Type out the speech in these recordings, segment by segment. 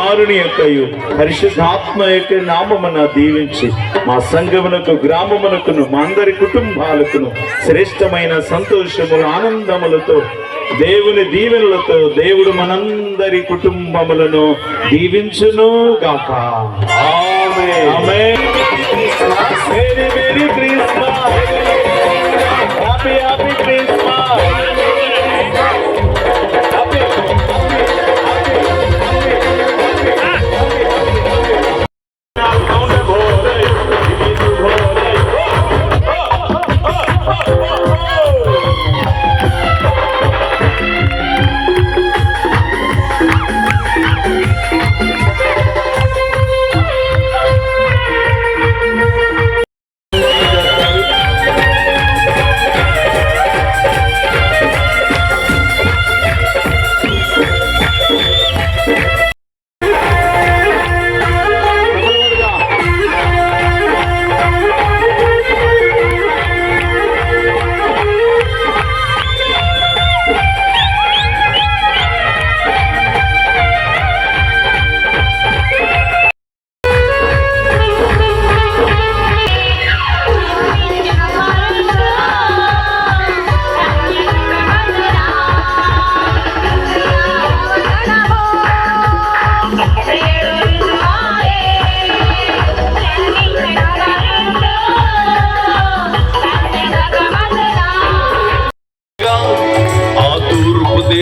కుమారుని యొక్క పరిశుద్ధాత్మ యొక్క నామమున దీవించి మా సంఘమునకు గ్రామమునకును మా అందరి కుటుంబాలకును శ్రేష్టమైన సంతోషములు ఆనందములతో దేవుని దీవెనలతో దేవుడు మనందరి కుటుంబములను దీవించును గాక. Merry,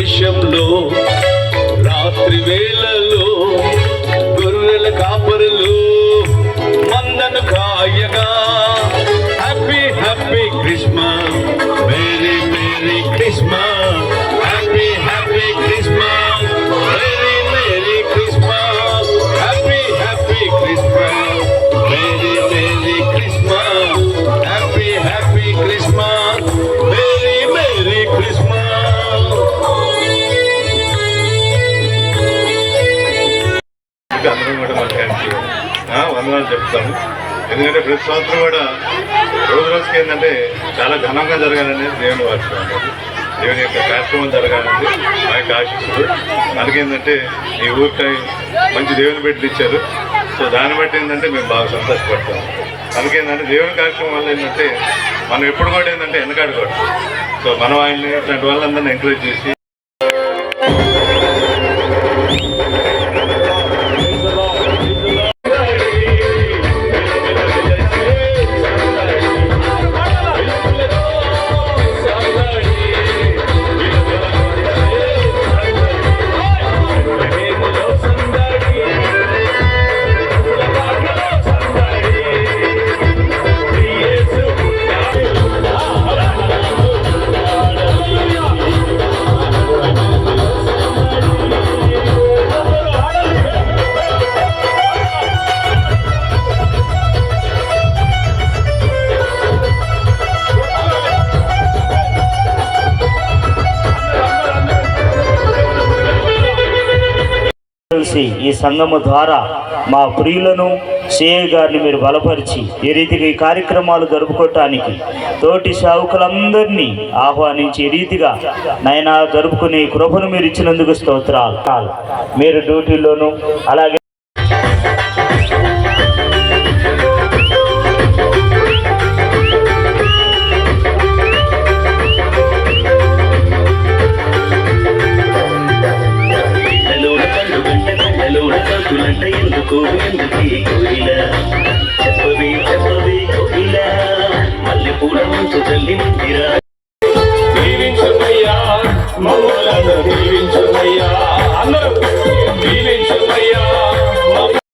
దేశంలో రాత్రి వేళ ఇంకా అందరం కూడా మన ఫ్యాన్సీ వందనాలు చెప్తాము. ఎందుకంటే ప్రతి సంవత్సరం కూడా రోజు రోజుకి ఏంటంటే చాలా ఘనంగా జరగాలనేది దేవుని వాక్యం దేవుని యొక్క కార్యక్రమం జరగాలని మా యొక్క ఆశిస్తులు మనకేంటంటే ఈ ఊరికి మంచి దేవుని బిడ్డలు ఇచ్చారు. సో దాన్ని బట్టి ఏంటంటే మేము బాగా సంతోషపడతాము. మనకేంటంటే దేవుని కార్యక్రమం వల్ల ఏంటంటే మనం ఎప్పుడు కూడా ఏంటంటే వెనకాడకూడదు. సో మనం ఆయన్ని ఇట్లాంటి వాళ్ళందరినీ ఎంకరేజ్ చేసి తెలిసి ఈ సంఘము ద్వారా మా ప్రియులను సిఏ గారిని మీరు బలపరిచి ఈ రీతిగా ఈ కార్యక్రమాలు జరుపుకోవటానికి తోటి సావుకులందరినీ ఆహ్వానించి ఈ రీతిగా నైనా జరుపుకునే కృపను మీరు ఇచ్చినందుకు స్తోత్రాలు. మీరు డ్యూటీలోను అలాగే అంట ఎందుకు? ఎందుకు కోయిల చెప్పవే చెప్పవే కోయిల మల్లె పూల మంచు చల్లి మందిరా.